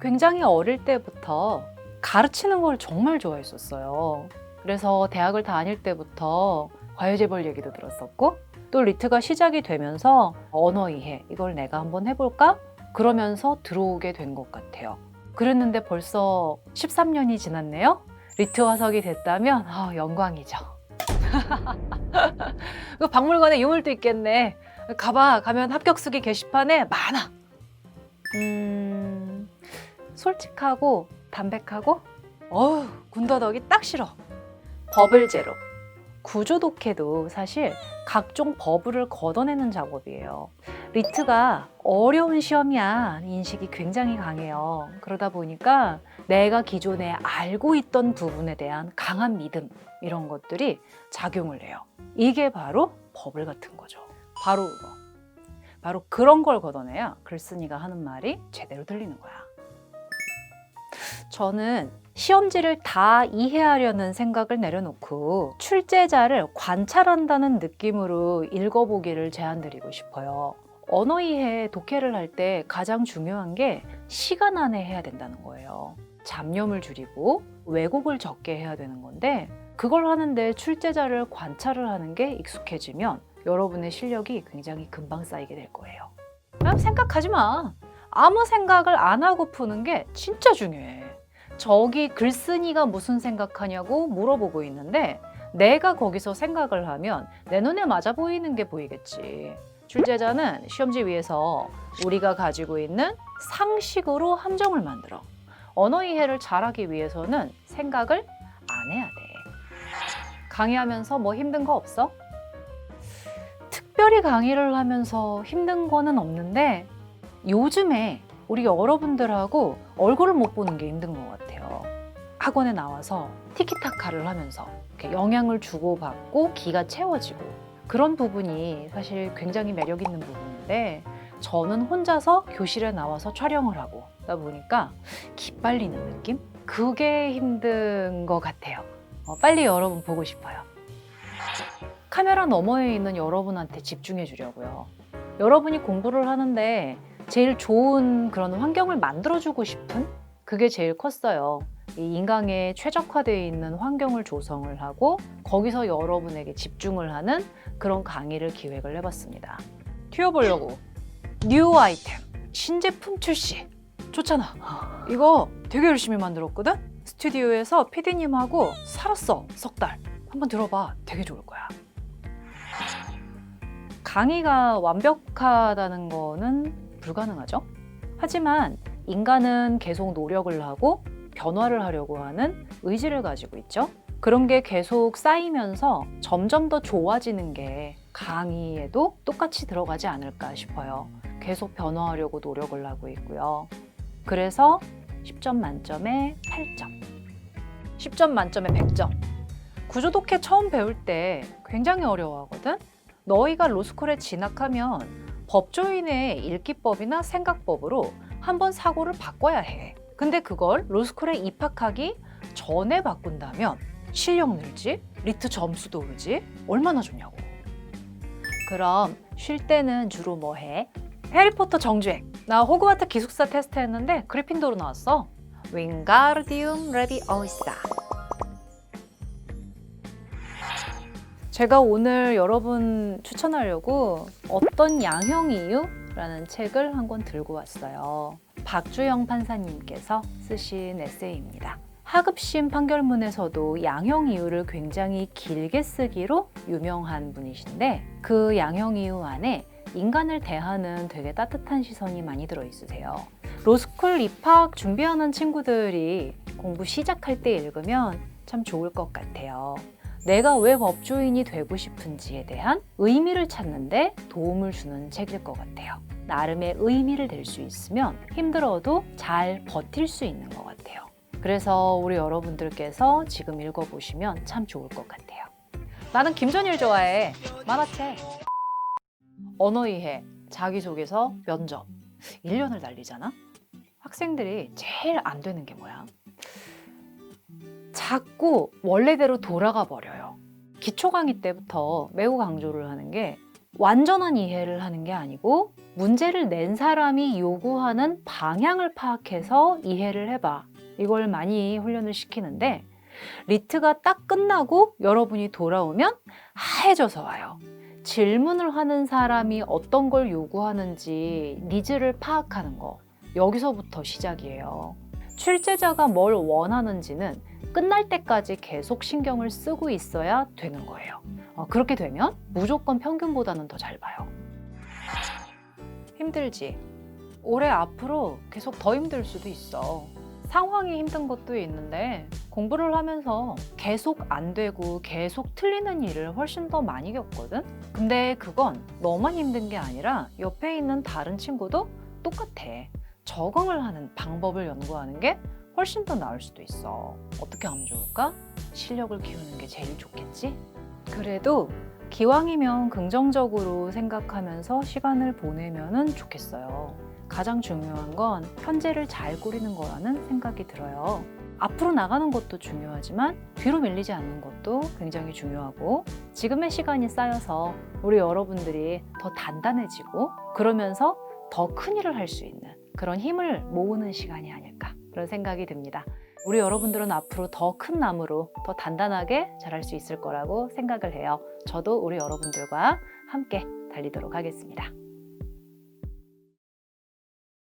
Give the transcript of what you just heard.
굉장히 어릴 때부터 가르치는 걸 정말 좋아했었어요. 그래서 대학을 다닐 때부터 과외재벌 얘기도 들었었고 또 리트가 시작이 되면서 언어 이해 이걸 내가 한번 해볼까? 그러면서 들어오게 된 것 같아요. 그랬는데 벌써 13년이 지났네요. 리트 화석이 됐다면 아, 영광이죠. 그 박물관에 유물도 있겠네. 가봐 가면 합격 수기 게시판에 많아. 음 솔직하고 담백하고 어우 군더더기 딱 싫어. 버블 제로. 구조 독해도 사실 각종 버블을 걷어내는 작업이에요. 리트가 어려운 시험이야 인식이 굉장히 강해요. 그러다 보니까 내가 기존에 알고 있던 부분에 대한 강한 믿음 이런 것들이 작용을 해요. 이게 바로 버블 같은 거죠. 바로. 바로 그런 걸 걷어내야 글쓴이가 하는 말이 제대로 들리는 거야. 저는 시험지를 다 이해하려는 생각을 내려놓고 출제자를 관찰한다는 느낌으로 읽어보기를 제안드리고 싶어요. 언어 이해 독해를 할 때 가장 중요한 게 시간 안에 해야 된다는 거예요. 잡념을 줄이고 왜곡을 적게 해야 되는 건데 그걸 하는데 출제자를 관찰을 하는 게 익숙해지면 여러분의 실력이 굉장히 금방 쌓이게 될 거예요. 생각하지 마. 아무 생각을 안 하고 푸는 게 진짜 중요해. 저기 글쓴이가 무슨 생각하냐고 물어보고 있는데 내가 거기서 생각을 하면 내 눈에 맞아 보이는 게 보이겠지. 출제자는 시험지 위에서 우리가 가지고 있는 상식으로 함정을 만들어. 언어 이해를 잘하기 위해서는 생각을 안 해야 돼. 강의하면서 뭐 힘든 거 없어? 특별히 강의를 하면서 힘든 거는 없는데 요즘에 우리 여러분들하고 얼굴을 못 보는 게 힘든 것 같아요. 학원에 나와서 티키타카를 하면서 영향을 주고받고 기가 채워지고 그런 부분이 사실 굉장히 매력 있는 부분인데 저는 혼자서 교실에 나와서 촬영을 하고 다 보니까 기빨리는 느낌? 그게 힘든 것 같아요. 어, 빨리 여러분 보고 싶어요. 카메라 너머에 있는 여러분한테 집중해 주려고요. 여러분이 공부를 하는데 제일 좋은 그런 환경을 만들어주고 싶은 그게 제일 컸어요. 이 인강에 최적화되어 있는 환경을 조성을 하고 거기서 여러분에게 집중을 하는 그런 강의를 기획을 해봤습니다. 튀어보려고 뉴 아이템 신제품 출시 좋잖아. 이거 되게 열심히 만들었거든. 스튜디오에서 PD님하고 살았어 석 달. 한번 들어봐. 되게 좋을 거야. 강의가 완벽하다는 거는 불가능하죠. 하지만 인간은 계속 노력을 하고 변화를 하려고 하는 의지를 가지고 있죠. 그런 게 계속 쌓이면서 점점 더 좋아지는 게 강의에도 똑같이 들어가지 않을까 싶어요. 계속 변화하려고 노력을 하고 있고요. 그래서 10점 만점에 8점. 10점 만점에 100점. 구조독해 처음 배울 때 굉장히 어려워하거든? 너희가 로스쿨에 진학하면 법조인의 읽기법이나 생각법으로 한번 사고를 바꿔야 해. 근데 그걸 로스쿨에 입학하기 전에 바꾼다면 실력 늘지, 리트 점수도 오르지, 얼마나 좋냐고. 그럼 쉴 때는 주로 뭐 해? 해리포터 정주행. 나 호그와트 기숙사 테스트 했는데 그리핀도로 나왔어. 윙가르디움 레비어이사. 제가 오늘 여러분 추천하려고 어떤 양형 이유라는 책을 한 권 들고 왔어요. 박주영 판사님께서 쓰신 에세이입니다. 하급심 판결문에서도 양형 이유를 굉장히 길게 쓰기로 유명한 분이신데 그 양형 이유 안에 인간을 대하는 되게 따뜻한 시선이 많이 들어 있으세요. 로스쿨 입학 준비하는 친구들이 공부 시작할 때 읽으면 참 좋을 것 같아요. 내가 왜 법조인이 되고 싶은지에 대한 의미를 찾는데 도움을 주는 책일 것 같아요. 나름의 의미를 낼 수 있으면 힘들어도 잘 버틸 수 있는 것 같아요. 그래서 우리 여러분들께서 지금 읽어보시면 참 좋을 것 같아요. 나는 김전일 좋아해. 만화책. 언어 이해, 자기소개서, 면접. 1년을 날리잖아? 학생들이 제일 안 되는 게 뭐야? 자꾸 원래대로 돌아가 버려요. 기초 강의 때부터 매우 강조를 하는 게 완전한 이해를 하는 게 아니고 문제를 낸 사람이 요구하는 방향을 파악해서 이해를 해봐. 이걸 많이 훈련을 시키는데 리트가 딱 끝나고 여러분이 돌아오면 하얘져서 와요. 질문을 하는 사람이 어떤 걸 요구하는지 니즈를 파악하는 거. 여기서부터 시작이에요. 출제자가 뭘 원하는지는 끝날 때까지 계속 신경을 쓰고 있어야 되는 거예요. 어, 그렇게 되면 무조건 평균보다는 더 잘 봐요. 힘들지? 올해 앞으로 계속 더 힘들 수도 있어. 상황이 힘든 것도 있는데 공부를 하면서 계속 안 되고 계속 틀리는 일을 훨씬 더 많이 겪거든? 근데 그건 너만 힘든 게 아니라 옆에 있는 다른 친구도 똑같아. 적응을 하는 방법을 연구하는 게 훨씬 더 나을 수도 있어. 어떻게 하면 좋을까? 실력을 키우는 게 제일 좋겠지? 그래도 기왕이면 긍정적으로 생각하면서 시간을 보내면 좋겠어요. 가장 중요한 건 현재를 잘 꾸리는 거라는 생각이 들어요. 앞으로 나가는 것도 중요하지만 뒤로 밀리지 않는 것도 굉장히 중요하고 지금의 시간이 쌓여서 우리 여러분들이 더 단단해지고 그러면서 더 큰 일을 할 수 있는 그런 힘을 모으는 시간이 아닐까 그런 생각이 듭니다. 우리 여러분들은 앞으로 더 큰 나무로 더 단단하게 자랄 수 있을 거라고 생각을 해요. 저도 우리 여러분들과 함께 달리도록 하겠습니다.